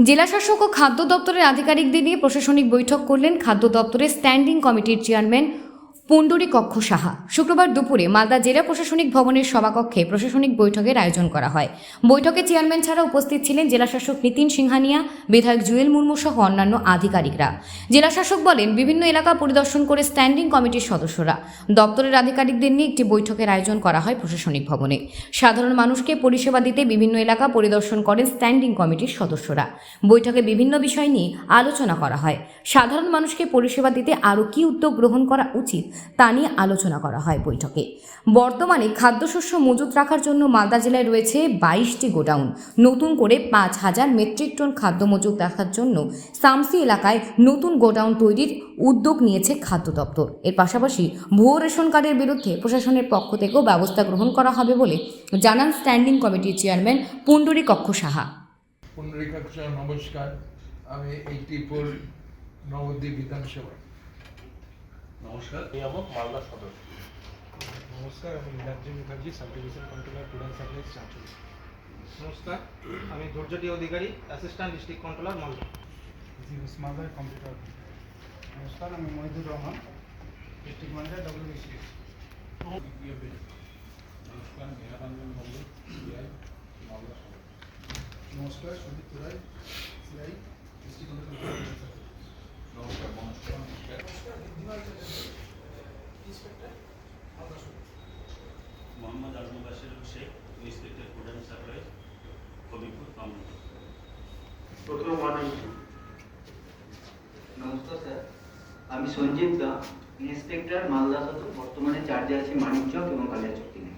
জেলাশাসক ও খাদ্য দপ্তরের আধিকারিকদের নিয়ে প্রশাসনিক বৈঠক করলেন খাদ্য দপ্তরের স্ট্যান্ডিং কমিটির চেয়ারম্যান পুণ্ডরী কক্ষ সাহা। শুক্রবার দুপুরে মালদা জেলা প্রশাসনিক ভবনের সভাকক্ষে প্রশাসনিক বৈঠকের আয়োজন করা হয়। বৈঠকে চেয়ারম্যান ছাড়া উপস্থিত ছিলেন জেলাশাসক নীতিন সিংহানিয়া, বিধায়ক জুয়েল মুর্মু সহ অন্যান্য আধিকারিকরা। জেলাশাসক বলেন, বিভিন্ন এলাকা পরিদর্শন করে স্ট্যান্ডিং কমিটির সদস্যরা। দপ্তরের আধিকারিকদের নিয়ে একটি বৈঠকের আয়োজন করা হয় প্রশাসনিক ভবনে। সাধারণ মানুষকে পরিষেবা দিতে বিভিন্ন এলাকা পরিদর্শন করেন স্ট্যান্ডিং কমিটির সদস্যরা। বৈঠকে বিভিন্ন বিষয় নিয়ে আলোচনা করা হয়। সাধারণ মানুষকে পরিষেবা দিতে আরও কী উদ্যোগ গ্রহণ করা উচিত তা নিয়ে আলোচনা করা হয় বৈঠকে। বর্তমানে খাদ্যশস্য মজুত রাখার জন্য মালদা জেলায় রয়েছে বাইশটি গোডাউন। নতুন করে পাঁচ হাজার মেট্রিক টন খাদ্য মজুত রাখার জন্য সামসি এলাকায় নতুন গোডাউন তৈরির উদ্যোগ নিয়েছে খাদ্য দপ্তর। এর পাশাপাশি ভুয়ো রেশন কার্ডের বিরুদ্ধে প্রশাসনের পক্ষ থেকেও ব্যবস্থা গ্রহণ করা হবে বলে জানান স্ট্যান্ডিং কমিটির চেয়ারম্যান পুণ্ডরী কক্ষ সাহা। পুনরিকা নমস্কার। আমি এইটি ফোর নবদ্বীপ বিধানসভা নমস্কার। নিয়ামক মালদা সদর। নমস্কার আমি Niladri Mukherjee sub division controller and supplies Chanchal নমস্কার আমি ধৈর্যটি Adhikari assistant district controller Malda. জি মালদার কম্পিউটার নমস্কার আমি Mahidur Rahman district manager WBCS নমস্কার নিরানন্দ মল্লিক নমস্কার সুদীপ তুরাই সিআই নমস্কার স্যার আমি সঞ্জীব দা ইন্সপেক্টর মালদা সদর বর্তমানে চার্জে আছি মানিকচক এবং কালিয়াচক তিনে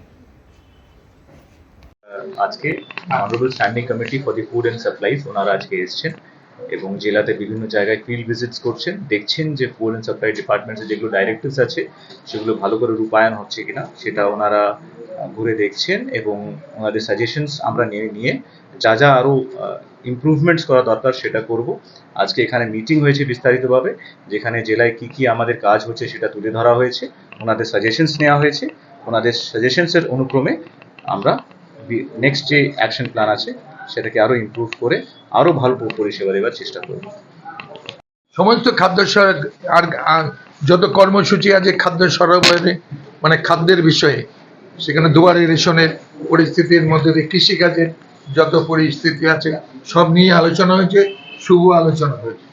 আজকে honourable standing committee for the food and supplies ওনারা আজকে এসেছেন। এবং জেলাতে বিভিন্ন জায়গায় ফিল্ড ভিজিটস করছেন। দেখছেন যে ফুড অ্যান্ড সাপ্লাই ডিপার্টমেন্টের যেগুলো ডাইরেক্টিভস আছে, সেগুলো ভালো করে রূপায়ণ হচ্ছে কিনা, সেটা ওনারা ঘুরে দেখছেন এবং ওনাদের সাজেশনস আমরা নিয়ে নিয়ে যা যা আরও ইমপ্রুভমেন্টস করা দরকার সেটা করব। আজকে এখানে মিটিং হয়েছে বিস্তারিতভাবে, যেখানে জেলায় কি কি আমাদের কাজ হচ্ছে সেটা তুলে ধরা হয়েছে, ওনাদের সাজেশনস নেওয়া হয়েছে। ওনাদের সাজেশনসের অনুক্রমে আমরা নেক্সট যে অ্যাকশন প্ল্যান আছে সেটাকে আরও ইমপ্রুভ করে আরও ভালো পরিষেবা দেওয়ার চেষ্টা করব। সমস্ত খাদ্য আর যত কর্মসূচি আছে খাদ্য সরবরাহে মানে খাদ্যের বিষয়ে, সেখানে দুয়ারে রেশনের পরিস্থিতির মধ্যে দিয়ে কৃষিকাজের যত পরিস্থিতি আছে, সব নিয়ে আলোচনা হয়েছে, শুভ আলোচনা হয়েছে।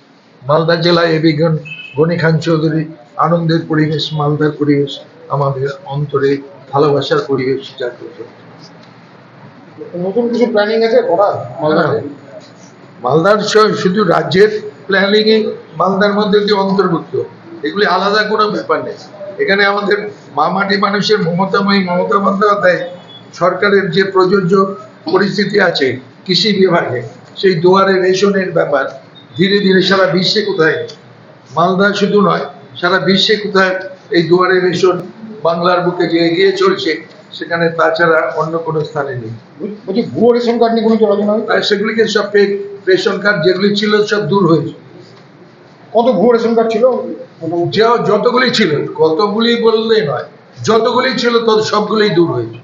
মালদা জেলায় এবি গণ খান চৌধুরী, আনন্দের পরিবেশ, মালদার পরিবেশ, আমাদের অন্তরে ভালোবাসার পরিবেশ জাগ্রত নতুন কিছু প্ল্যানিং আছে? মালদার শুধু রাজ্যের প্ল্যানিং এ মালদার মধ্যে দিয়ে অন্তর্ভুক্ত, এগুলি আলাদা কোনো ব্যাপার নেই। এখানে আমাদের মামাটি মানুষের মমতাময়ী মমতা বন্দ্যোপাধ্যায় সরকারের যে প্রযোজ্য পরিস্থিতি আছে কৃষি বিভাগে, সেই দুয়ারে রেশনের ব্যাপার, ধীরে ধীরে সারা বিশ্বে কোথায়? মালদা শুধু নয়, সারা বিশ্বে কোথায় এই দুয়ারে রেশন বাংলার বুকে যে এগিয়ে চলছে সেখানে তাছাড়া অন্য কোনো স্থানে নেই। বলছি ভুয়ো রেশন কার্ড নিয়ে কোনো হয়? আর সেগুলিকে সব ফেক রেশন কার্ড যেগুলি ছিল সব দূর হয়েছে। কত ভুয়ো রেশন কার্ড ছিল? যে যতগুলি ছিল কতগুলি বললেই নয়। যতগুলি ছিল তত সবগুলোই দূর হয়েছে।